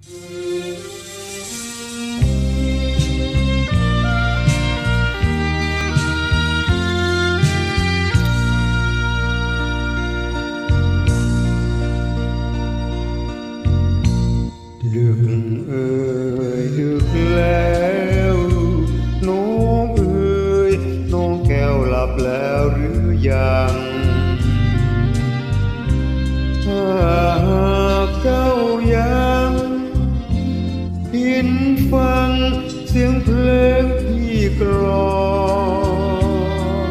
ดึกเอ่ยดึกแล้วน้องเอ่ยน้องแก้วหลับแล้วหรือยัง นฟังเสียงเพลงพี่กรอง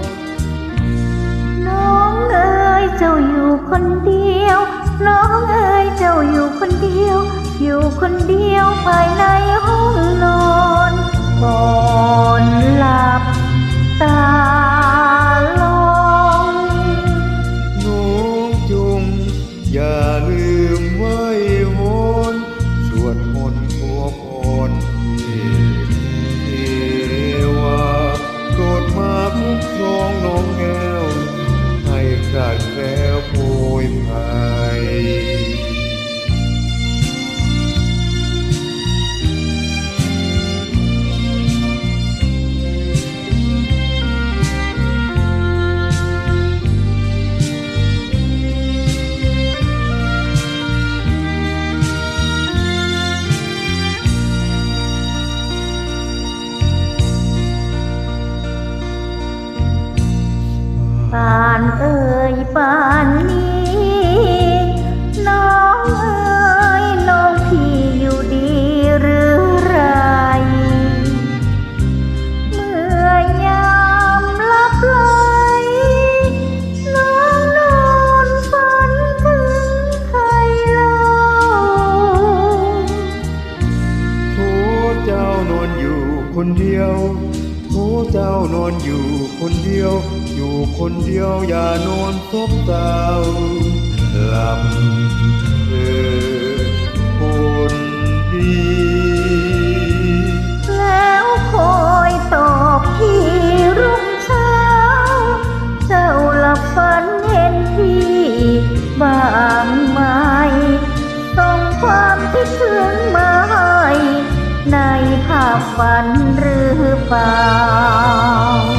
น้องเอ๋ยเจ้าอยู่คนเดียว น้องเอ๋ยเจ้าอยู่คนเดียว อยู่คนเดียวภายในห้องนอน กาด ปานเอ่ยปานนี้ น้องเอ๋ยน้องพี่อยู่ดีหรือไร เมื่อยามหลับไหลน้องนอนฝันถึงใครเล่าโทเจ้านอนอยู่คนเดียว โทเจ้านอนอยู่คนเดียว อยู่คนเดียวอย่านอนซบเต้าหลับ ฝันหรือเปล่า